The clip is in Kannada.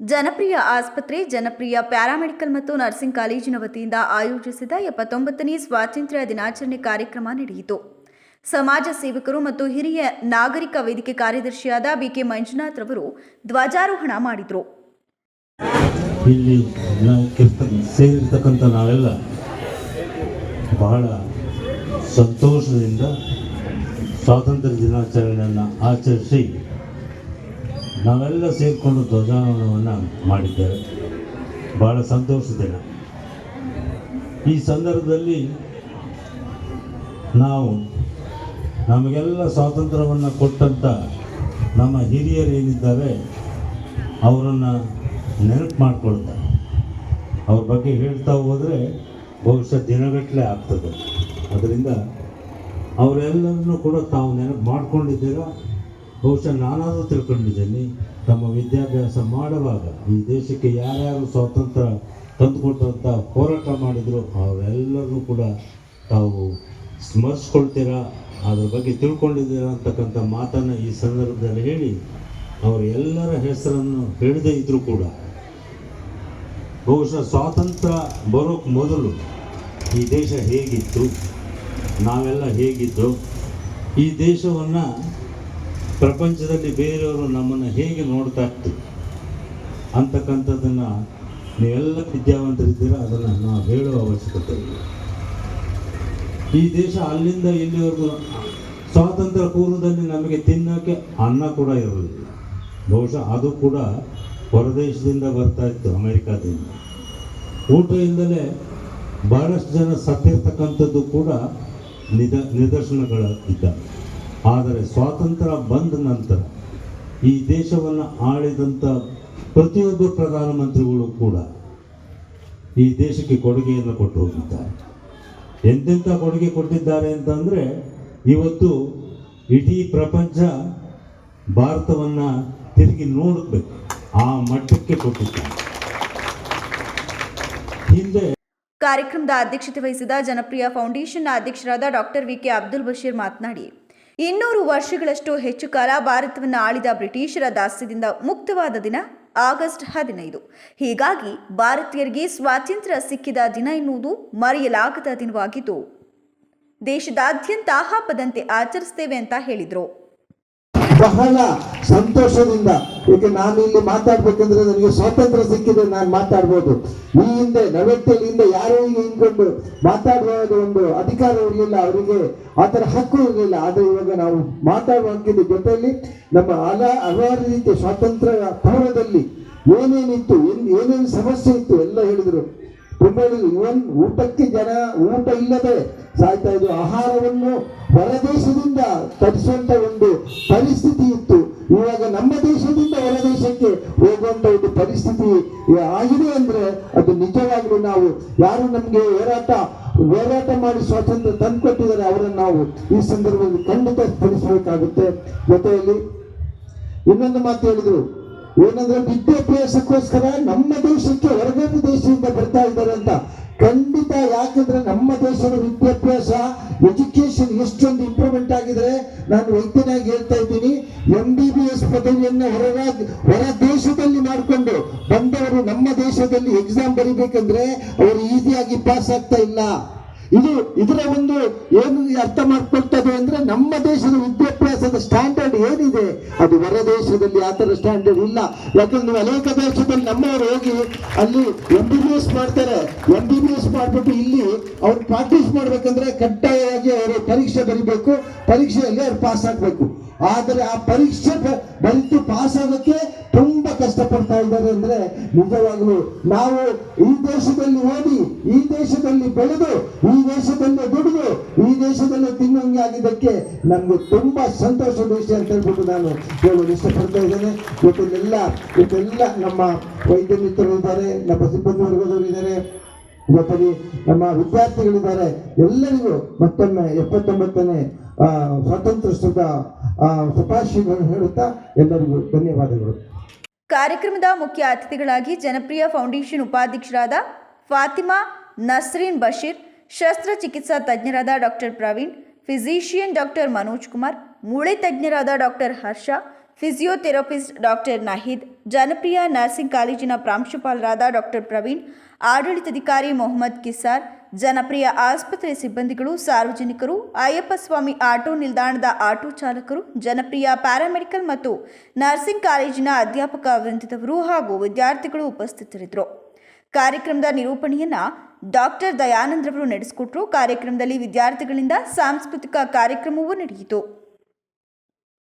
ಜನಪ್ರಿಯ ಆಸ್ಪತ್ರೆ, ಜನಪ್ರಿಯ ಪ್ಯಾರಾಮೆಡಿಕಲ್ ಮತ್ತು ನರ್ಸಿಂಗ್ ಕಾಲೇಜಿನ ವತಿಯಿಂದ ಆಯೋಜಿಸಿದ ಎಪ್ಪತ್ತೊಂಬತ್ತನೇ ಸ್ವಾತಂತ್ರ್ಯ ದಿನಾಚರಣೆ ಕಾರ್ಯಕ್ರಮ ನಡೆಯಿತು. ಸಮಾಜ ಸೇವಕರು ಮತ್ತು ಹಿರಿಯ ನಾಗರಿಕ ವೇದಿಕೆ ಕಾರ್ಯದರ್ಶಿಯಾದ ಬಿಕೆ ಮಂಜುನಾಥ್ ಅವರು ಧ್ವಜಾರೋಹಣ ಮಾಡಿದರು. ನಾವೆಲ್ಲ ಬಹಳ ಸಂತೋಷದಿಂದ ಸ್ವಾತಂತ್ರ್ಯ ದಿನಾಚರಣೆಯನ್ನು ಆಚರಿಸಿ ನಾವೆಲ್ಲ ಸೇರಿಕೊಂಡು ಧ್ವಜಾರೋಹಣವನ್ನು ಮಾಡಿದ್ದೇವೆ. ಭಾಳ ಸಂತೋಷದಿನ ಈ ಸಂದರ್ಭದಲ್ಲಿ ನಾವು ನಮಗೆಲ್ಲ ಸ್ವಾತಂತ್ರ್ಯವನ್ನು ಕೊಟ್ಟಂಥ ನಮ್ಮ ಹಿರಿಯರು ಏನಿದ್ದಾರೆ, ಅವರನ್ನು ನೆನಪು ಮಾಡಿಕೊಳ್ತಾರೆ. ಅವ್ರ ಬಗ್ಗೆ ಹೇಳ್ತಾ ಹೋದರೆ ಬಹುಶಃ ದಿನಗಟ್ಟಲೆ ಆಗ್ತದೆ. ಅದರಿಂದ ಅವರೆಲ್ಲರನ್ನೂ ಕೂಡ ತಾವು ನೆನಪು ಮಾಡ್ಕೊಂಡಿದ್ದೀರಾ? ಬಹುಶಃ ನಾನಾದರೂ ತಿಳ್ಕೊಂಡಿದ್ದೀನಿ. ತಮ್ಮ ವಿದ್ಯಾಭ್ಯಾಸ ಮಾಡುವಾಗ ಈ ದೇಶಕ್ಕೆ ಯಾರ್ಯಾರು ಸ್ವಾತಂತ್ರ್ಯ ತಂದುಕೊಟ್ಟಂಥ ಹೋರಾಟ ಮಾಡಿದ್ರು ಅವರೆಲ್ಲರೂ ಕೂಡ ತಾವು ಸ್ಮರಿಸ್ಕೊಳ್ತೀರಾ, ಅದ್ರ ಬಗ್ಗೆ ತಿಳ್ಕೊಂಡಿದ್ದೀರಾ ಅಂತಕ್ಕಂಥ ಮಾತನ್ನು ಈ ಸಂದರ್ಭದಲ್ಲಿ ಹೇಳಿ, ಅವರ ಎಲ್ಲರ ಹೆಸರನ್ನು ಹೇಳದೇ ಇದ್ರು ಕೂಡ ಬಹುಶಃ ಸ್ವಾತಂತ್ರ್ಯ ಬರೋಕ್ಕೆ ಮೊದಲು ಈ ದೇಶ ಹೇಗಿತ್ತು, ನಾವೆಲ್ಲ ಹೇಗಿದ್ದು, ಈ ದೇಶವನ್ನು ಪ್ರಪಂಚದಲ್ಲಿ ಬೇರೆಯವರು ನಮ್ಮನ್ನು ಹೇಗೆ ನೋಡ್ತಾ ಇತ್ತು ಅಂತಕ್ಕಂಥದ್ದನ್ನು ನೀವೆಲ್ಲ ವಿದ್ಯಾವಂತರಿದ್ದೀರ? ಅದನ್ನು ನಾವು ಹೇಳುವ ಅವಶ್ಯಕತೆ ಇಲ್ಲ. ಈ ದೇಶ ಅಲ್ಲಿಂದ ಇಲ್ಲಿವರೆಗೂ ಸ್ವಾತಂತ್ರ್ಯ ಪೂರ್ವದಲ್ಲಿ ನಮಗೆ ತಿನ್ನೋಕ್ಕೆ ಅನ್ನ ಕೂಡ ಇರಲಿಲ್ಲ ಬಹುಶಃ ಅದು ಕೂಡ ಹೊರದೇಶದಿಂದ ಬರ್ತಾ ಇತ್ತು, ಅಮೇರಿಕಾದಿಂದ. ಊಟ ಇಲ್ಲದೆ ಬಹಳಷ್ಟು ಜನ ಸತ್ತಿರ್ತಕ್ಕಂಥದ್ದು ಕೂಡ ನಿದ ನಿದರ್ಶನಗಳ ಇದ್ದಾವೆ ಆದರೆ ಸ್ವಾತಂತ್ರ್ಯ ಬಂದ ನಂತರ ಈ ದೇಶವನ್ನು ಆಳಿದಂಥ ಪ್ರತಿಯೊಬ್ಬ ಪ್ರಧಾನಮಂತ್ರಿಗಳು ಕೂಡ ಈ ದೇಶಕ್ಕೆ ಕೊಡುಗೆಯನ್ನು ಕೊಟ್ಟು ಹೋಗಿದ್ದಾರೆ. ಎಂತೆಂಥ ಕೊಡುಗೆ ಕೊಟ್ಟಿದ್ದಾರೆ ಅಂತಂದರೆ ಇವತ್ತು ಇಡೀ ಪ್ರಪಂಚ ಭಾರತವನ್ನು ತಿರುಗಿ ನೋಡಬೇಕು. ಆ ಮಟ್ಟಕ್ಕೆ ಕೊಟ್ಟಿದ್ದಾರೆ. ಹಿಂದೆ ಕಾರ್ಯಕ್ರಮದ ಅಧ್ಯಕ್ಷತೆ ವಹಿಸಿದ ಜನಪ್ರಿಯ ಫೌಂಡೇಶನ್ ಅಧ್ಯಕ್ಷರಾದ ಡಾಕ್ಟರ್ ವಿಕೆ ಅಬ್ದುಲ್ ಬಶೀರ್ ಮಾತನಾಡಿ ಇನ್ನೂರು ವರ್ಷಗಳಷ್ಟು ಹೆಚ್ಚು ಕಾಲ ಭಾರತವನ್ನು ಆಳಿದ ಬ್ರಿಟಿಷರ ದಾಸ್ಯದಿಂದ ಮುಕ್ತವಾದ ದಿನ ಆಗಸ್ಟ್ ಹದಿನೈದು. ಹೀಗಾಗಿ ಭಾರತೀಯರಿಗೆ ಸ್ವಾತಂತ್ರ್ಯ ಸಿಕ್ಕಿದ ದಿನ ಎನ್ನುವುದು ಮರೆಯಲಾಗದ ದಿನವಾಗಿದ್ದು, ದೇಶದಾದ್ಯಂತ ಹಬ್ಬದಂತೆ ಆಚರಿಸ್ತೇವೆ ಅಂತ ಹೇಳಿದರು. ಬಹಳ ಸಂತೋಷದಿಂದ ಏಕೆ ನಾನು ಇಲ್ಲಿ ಮಾತಾಡ್ಬೇಕಂದ್ರೆ ನನಗೆ ಸ್ವಾತಂತ್ರ್ಯ ಸಿಕ್ಕಿದೆ, ನಾನು ಮಾತಾಡ್ಬೋದು. ಈ ಹಿಂದೆ ಹಿಂದೆ ಯಾರೋ ಈಗ ಹಿಂಕೊಂಡು ಮಾತಾಡುವಾಗ ಒಂದು ಅಧಿಕಾರ ಇರಲಿಲ್ಲ ಅವರಿಗೆ, ಆ ಥರ ಹಕ್ಕು ಇರಲಿಲ್ಲ. ಆದರೆ ಇವಾಗ ನಾವು ಮಾತಾಡುವ ಜೊತೆಯಲ್ಲಿ ನಮ್ಮ ಹಲ ಹಲವಾರು ರೀತಿಯ ಸ್ವಾತಂತ್ರ್ಯ ಪೂರ್ವದಲ್ಲಿ ಏನೇನಿತ್ತು, ಏನ್- ಏನೇನು ಸಮಸ್ಯೆ ಇತ್ತು ಎಲ್ಲ ಹೇಳಿದರು. ತುಂಬ ಹೇಳಿದ್ರು ಇವನ್ ಊಟಕ್ಕೆ ಜನ ಊಟ ಇಲ್ಲದೆ ಸಾಯ್ತಾ ಇದ್ರು. ಆಹಾರವನ್ನು ಹೊರದೇಶದಿಂದ ತರಿಸುವಂತ ಒಂದು ಪರಿಸ್ಥಿತಿ ಇತ್ತು. ಇವಾಗ ನಮ್ಮ ದೇಶದಿಂದ ಹೊರದೇಶಕ್ಕೆ ಹೋಗುವಂತ ಒಂದು ಪರಿಸ್ಥಿತಿ ಆಗಿದೆ ಅಂದ್ರೆ ಅದು ನಿಜವಾಗ್ಲೂ ನಾವು ಯಾರು ನಮಗೆ ಹೋರಾಟ ಹೋರಾಟ ಮಾಡಿ ಸ್ವಾತಂತ್ರ್ಯ ತಂದುಕೊಟ್ಟಿದ್ದಾರೆ ಅವರನ್ನು ನಾವು ಈ ಸಂದರ್ಭದಲ್ಲಿ ಖಂಡಿತ ಸ್ಮರಿಸಬೇಕಾಗುತ್ತೆ ಜೊತೆಯಲ್ಲಿ ಇನ್ನೊಂದು ಮಾತು ಹೇಳಿದ್ರು, ಏನಂದ್ರೆ ವಿದ್ಯಾಭ್ಯಾಸಕ್ಕೋಸ್ಕರ ನಮ್ಮ ದೇಶಕ್ಕೆ ಹೊರಗಡೆ ದೇಶದಿಂದ ಬರ್ತಾ ಇದ್ದಾರೆ ಅಂತ. ಖಂಡಿತ ಯಾಕಂದ್ರೆ ನಮ್ಮ ದೇಶದ ವಿದ್ಯಾಭ್ಯಾಸ ಎಜುಕೇಶನ್ ಎಷ್ಟೊಂದು ಇಂಪ್ರೂವ್ಮೆಂಟ್ ಆಗಿದ್ರೆ ನಾನು ವೈದ್ಯನಾಗಿ ಹೇಳ್ತಾ ಇದ್ದೀನಿ ಎಂ ಬಿ ಬಿ ಎಸ್ ಪದವಿಯನ್ನು ಹೊರ ಹೊರ ದೇಶದಲ್ಲಿ ಮಾಡಿಕೊಂಡು ಬಂದವರು ನಮ್ಮ ದೇಶದಲ್ಲಿ ಎಕ್ಸಾಮ್ ಬರಿಬೇಕಂದ್ರೆ ಅವರು ಈಸಿಯಾಗಿ ಪಾಸ್ ಆಗ್ತಾ ಇಲ್ಲ. ಇದು ಇದರ ಒಂದು ಏನು ಅರ್ಥ ಮಾಡ್ಕೊಳ್ತದೆ ಅಂದ್ರೆ ನಮ್ಮ ದೇಶದ ವಿದ್ಯಾಭ್ಯಾಸದ ಸ್ಟ್ಯಾಂಡರ್ಡ್ ಏನಿದೆ? ಅದು ಹೊರ ದೇಶದಲ್ಲಿ ಆ ಥರ ಸ್ಟ್ಯಾಂಡರ್ಡ್ ಇಲ್ಲ. ಯಾಕಂದ್ರೆ ನೀವು ಅನೇಕ ದೇಶದಲ್ಲಿ ನಮ್ಮವರು ಹೋಗಿ ಅಲ್ಲಿ ಎಂ ಬಿ ಬಿ ಎಸ್ ಮಾಡ್ತಾರೆ. ಎಂ ಬಿ ಬಿ ಎಸ್ ಮಾಡ್ಬಿಟ್ಟು ಇಲ್ಲಿ ಅವ್ರು ಪ್ರಾಕ್ಟೀಸ್ ಮಾಡ್ಬೇಕಂದ್ರೆ ಕಡ್ಡಾಯವಾಗಿ ಅವರು ಪರೀಕ್ಷೆ ಬರೀಬೇಕು. ಪರೀಕ್ಷೆಯಲ್ಲಿ ಅವ್ರು ಪಾಸ್ ಆಗ್ಬೇಕು. ಆದರೆ ಆ ಪರೀಕ್ಷೆ ಬಂತು ಪಾಸ್ ಆಗೋಕ್ಕೆ ತುಂಬಾ ಕಷ್ಟಪಡ್ತಾ ಇದ್ದಾರೆ ಅಂದ್ರೆ ನಿಜವಾಗ್ಲೂ ನಾವು ಈ ದೇಶದಲ್ಲಿ ಓದಿ, ಈ ದೇಶದಲ್ಲಿ ಬೆಳೆದು, ಈ ದೇಶದಲ್ಲಿ ದುಡಿದು, ಈ ದೇಶದಲ್ಲಿ ತಿನ್ನಂಗೆ ಆಗಿದ್ದಕ್ಕೆ ನಮ್ಗೆ ತುಂಬಾ ಸಂತೋಷದ ವಿಷಯ ಅಂತ ಹೇಳ್ಬಿಟ್ಟು ನಾನು ಹೇಳಲು ಇಷ್ಟಪಡ್ತಾ ಇದ್ದೇನೆ. ಇವತ್ತೆಲ್ಲ ಇವತ್ತೆಲ್ಲ ನಮ್ಮ ವೈದ್ಯ ಮಿತ್ರರು ಇದ್ದಾರೆ ನಮ್ಮ ಸಿಬ್ಬಂದಿ ವರ್ಗದವರು ಇದ್ದಾರೆ. ಇವತ್ತಲ್ಲಿ ನಮ್ಮ ವಿದ್ಯಾರ್ಥಿಗಳಿದ್ದಾರೆ. ಎಲ್ಲರಿಗೂ ಮತ್ತೊಮ್ಮೆ ಎಪ್ಪತ್ತೊಂಬತ್ತನೇ ಆ, ಶುಭಾಶಯಗಳನ್ನು ಹೇಳುತ್ತಾ ಎಲ್ಲರಿಗೂ ಧನ್ಯವಾದಗಳು. ಕಾರ್ಯಕ್ರಮದ ಮುಖ್ಯ ಅತಿಥಿಗಳಾಗಿ ಜನಪ್ರಿಯ ಫೌಂಡೇಶನ್ ಉಪಾಧ್ಯಕ್ಷರಾದ ಫಾತಿಮಾ ನಸ್ರೀನ್ ಬಶೀರ್ ಶಸ್ತ್ರಚಿಕಿತ್ಸಾ ತಜ್ಞರಾದ doctor Praveen physician doctor Manoj Kumar ಮೂಳೆ ತಜ್ಞರಾದ doctor Harsha physiotherapist doctor Nahid ಜನಪ್ರಿಯ ನರ್ಸಿಂಗ್ ಕಾಲೇಜಿನ ಪ್ರಾಂಶುಪಾಲರಾದ ಡಾಕ್ಟರ್ ಪ್ರವೀಣ್ ಆಡಳಿತಾಧಿಕಾರಿ ಮೊಹಮ್ಮದ್ ಕಿಸಾರ್ ಜನಪ್ರಿಯ ಆಸ್ಪತ್ರೆ ಸಿಬ್ಬಂದಿಗಳು, ಸಾರ್ವಜನಿಕರು ಅಯ್ಯಪ್ಪಸ್ವಾಮಿ ಆಟೋ ನಿಲ್ದಾಣದ ಆಟೋ ಚಾಲಕರು, ಜನಪ್ರಿಯ ಪ್ಯಾರಾಮೆಡಿಕಲ್ ಮತ್ತು ನರ್ಸಿಂಗ್ ಕಾಲೇಜಿನ ಅಧ್ಯಾಪಕ ವೃಂದದವರು ಹಾಗೂ ವಿದ್ಯಾರ್ಥಿಗಳು ಉಪಸ್ಥಿತರಿದ್ದರು. ಕಾರ್ಯಕ್ರಮದ ನಿರೂಪಣೆಯನ್ನ ಡಾಕ್ಟರ್ ದಯಾನಂದ್ರವರು ನಡೆಸಿಕೊಟ್ರು. ಕಾರ್ಯಕ್ರಮದಲ್ಲಿ ವಿದ್ಯಾರ್ಥಿಗಳಿಂದ ಸಾಂಸ್ಕೃತಿಕ ಕಾರ್ಯಕ್ರಮವೂ ನಡೆಯಿತು.